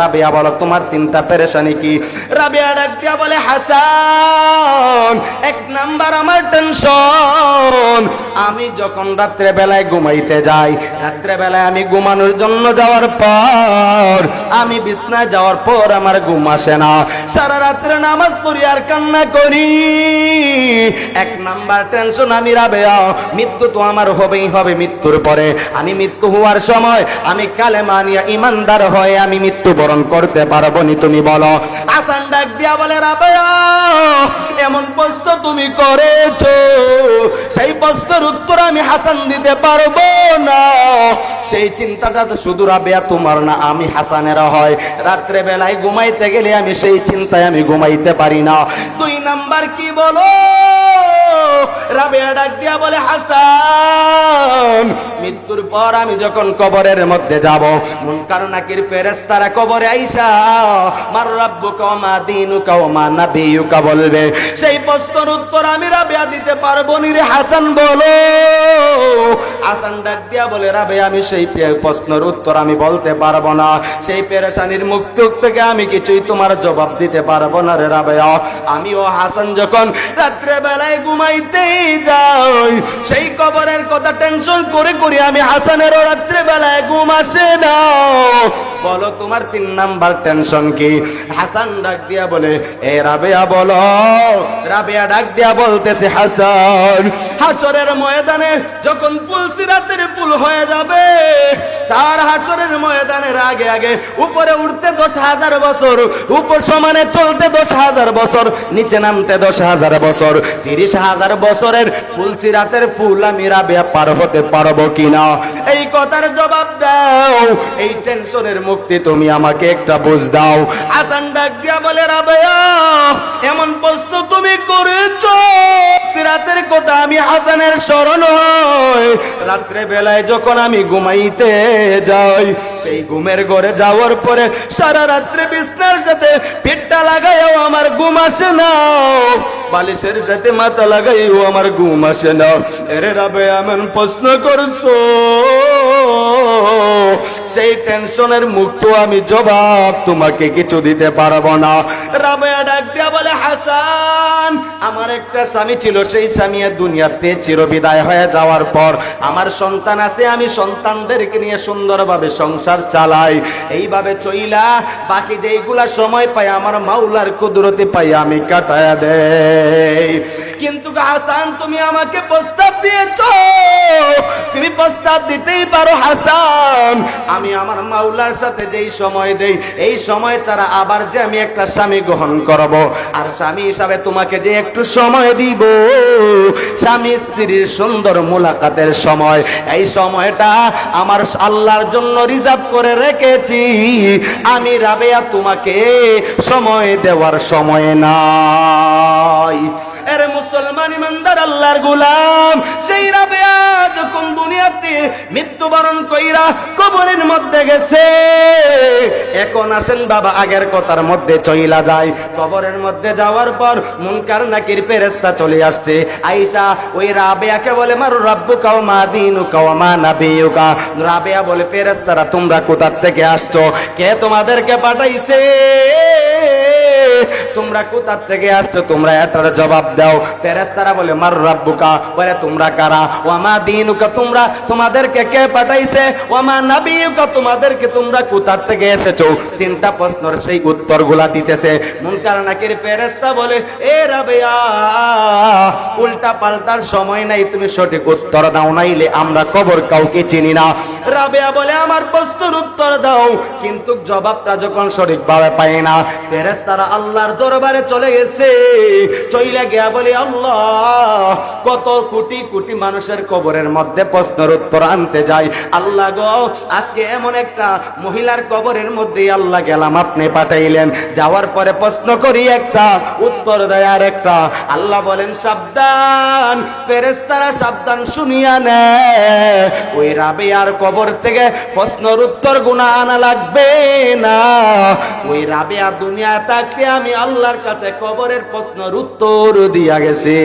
রাবিয়া বলো, তোমার তিনটা পেরেশানি কি? রাবিয়া ডাক দিয়া বলে, হাসান, এক নাম্বার আমার টেনশন। আমি যখন রাত্রে বেলায় ঘুমাইতে যাই রাত্রে বেলায় আমি ঘুমানোর জন্য যাওয়ার পর, আমি বিছনায় যাওয়ার পর আমার ঘুম আসে না। সারা রাত্রে নামাজ পড়ি আর কান্না করি। এক নাম্বার টেনশন আমি রাবেয়া, মৃত্যু তো আমার হবেই হবে মৃত্যুর পরে। আমি মৃত্যু হওয়ার সময় আমি কালে মানিয়া ইমানদার হয়ে আমি মৃত্যুবরণ করতে পারব নি, তুমি বলো। আসান ডাক দিয়া বলে এমন প্রশ্ন তুমি করেছ। সেই প্রশ্নের উত্তর আমি হাসান দিতে পারব না। সেই চিন্তাটা তো শুধু রাবেয়া, তোমার না, আমি হাসানের হয়। রাত্রে বেলায় ঘুমাইতে গেলে আমি সেই চিন্তায় আমি ঘুমাইতে পারি না। দুই নাম্বার কি বলো? রাবেয়া ডাক দিয়া বলে, হাসান মৃত্যুর পর আমি যখন কবরের মধ্যে যাব মন কারণ নাকির ফেরেস্তারা কবরে আইসা, মার রাব্বু কমা দিনু কমা নাবিয়ুকা বলবে। সেই প্রশ্নের উত্তর আমি রাবেয়া দিতে পারব নি রে হাসান, বলো। হাসান ডাক দিয়া বলে রাবে আমি সেই প্রশ্নের উত্তর আমি বলতে পারব না। সেই পেরেশানির মুক্ত থেকে আমি কিছুই তোমার জবাব দিতে পারব না রে রাবেয়া। আমিও হাসান যখন রাত্রে বেলায় ঘুমাইতেই যাই সেই কবরের কথা টেনশন করে করে আমি হাসানেরও রাত্রে বেলায় ঘুম আসে না। বলো, তোমার তিন নাম্বার টেনশন কি? হাসান ডাক দিয়া বলে, এ রাবেয়া বলো। রাবেয়া ডাক দিয়া বলতেছে, হাসান। হাসরের ময়দানে যখন পুলসি রাতের পুল হয়ে তার হাসরের ময়দানের আগে আগে উপরে উঠতে দশ হাজার বছর, উপর সমানে চলতে দশ হাজার বছর, নিচে নামতে দশ হাজার বছর। তিরিশ হাজার বছরের তুলসি রাতের ফুল আমি রাবেয়া পার হতে পারব কিনা? এই কথার জবাব দাও, এই টেনশনের মুক্তি তুমি আমাকে একটা বুঝ দাও। আসান ডাক দিয়া বলে, রাবেয়া, এমন প্রশ্ন তুমি করেছ? সিরাতের কথা আমি হাসানের স্মরণ হয়। রাত্রে বেলায় যখন আমি ঘুমাইতে যাই, সেই ঘুমের ঘরে যাওয়ার পরে সারা রাত্রে বিছনার সাথে পেটটা লাগাইও আমার ঘুম আসে না। বালিশের সাথে মাথা লাগাইও আমার ঘুম আসে না। এরে রাবে, এমন প্রশ্ন করছ। সেই টেনশনের মুক্ত আমি জবাব তোমাকে কিছু দিতে পারব না। রাবেয়া ডাক দিয়া বলে, হাসান, আমার একটা স্বামী ছিল, সেই স্বামী দুনিয়াতে চিরবিদায় হয়ে যাওয়ার পর আমার সন্তান আছে, আমি সন্তানদেরকে নিয়ে সুন্দরভাবে সংসার চালাই। এইভাবে চইলা বাকি যেইগুলা সময় পাই, আমার মাওলার কুদরতে পাই, আমি কাটায়া দেই। কিন্তু হাসান, তুমি আমাকে প্রস্তাব দিয়েছ। প্রস্তাব দিতেই পারো, হাসান। আমি আমার মাওলার সাথে যেই সময় দেই, এই সময় ছাড়া আবার যে আমি একটা স্বামী গ্রহণ করব। আর স্বামী হিসাবে তোমাকে যে একটু সময় দিব, স্বামী স্ত্রীর সুন্দর মোলাকাতের সময়। এই সময়টা আমার আল্লাহর জন্য রিজার্ভ করে রেখেছি। আমি রাবেয়া তোমাকে সময় দেওয়ার সময় নাই। এর মুসলমান ইমানদার আল্লাহর গোলাম, সেই রাবেয়া যখন দুনিয়াতে মৃত্যুবরণ কইরা কবরের মধ্যে গেছে। এখন আসেন বাবা, আগের কথার মধ্যে চইলা যায়। কবরের মধ্যে যাওয়ার পর মুনকার নাকির ফেরেস্তা চলে আসছে। আইসা ওই রাবেয়াকে বলে, মারু রাব্বু কাও মা দিনু কাও মা নাবিয়ুকা। রাবেয়া বলে ফেরেস্তারা তোমরা কোথা থেকে আসছো? কে তোমাদেরকে পাঠাইছে? তোমরা কোথা থেকে আসছো? তোমরা এটার জবাব দাও। ফেরেস্তারা বলে, মার রাব্বুকা, বলে, তোমরা কারা? ওয়ামা দিনুকা, তোমরা তোমাদেরকে কে পাঠাইছে? ওয়ামা নাবিয়ুকা, তোমাদেরকে তোমরা কোথা থেকে এসেছ? তিনটা প্রশ্নের সেই উত্তরগুলা দিতেছে। মুনকার নাকির ফেরেস্তা বলে, এ রাবেয়া, উল্টা পাল্টার সময় নাই, তুমি সঠিক উত্তর দাও, নাইলে আমরা কবর কাউকে চিনি না। রাবেয়া বলে, আমার প্রশ্নের উত্তর দাও। কিন্তু জবাবটা যখন সঠিকভাবে পাই না ফেরেস্তারা আল্লাহর দরবারে চলে গেছে। চইলে গিয়া বলি, আল্লাহ, কত কোটি কোটি মানুষের কবরের মধ্যে প্রশ্নের উত্তর আনতে যাই। আল্লাহ গো, আজকে এমন একটা মহিলার কবরের মধ্যে আল্লাহ গেলাম, আপনি পাঠাইলেন। যাওয়ার পরে প্রশ্ন করি একটা, উত্তর দেয় আর একটা। আল্লাহ বলেন, সাবধান ফেরেস্তারা সাবধান শুনিয়া নে। ওই রাবে আর কবর থেকে প্রশ্নের উত্তর গুণা আনা লাগবে না। ওই রাবে আর দুনিয়া থাকতে আমি আল্লাহর কাছে কবরের প্রশ্নের উত্তর দিয়া গেছি।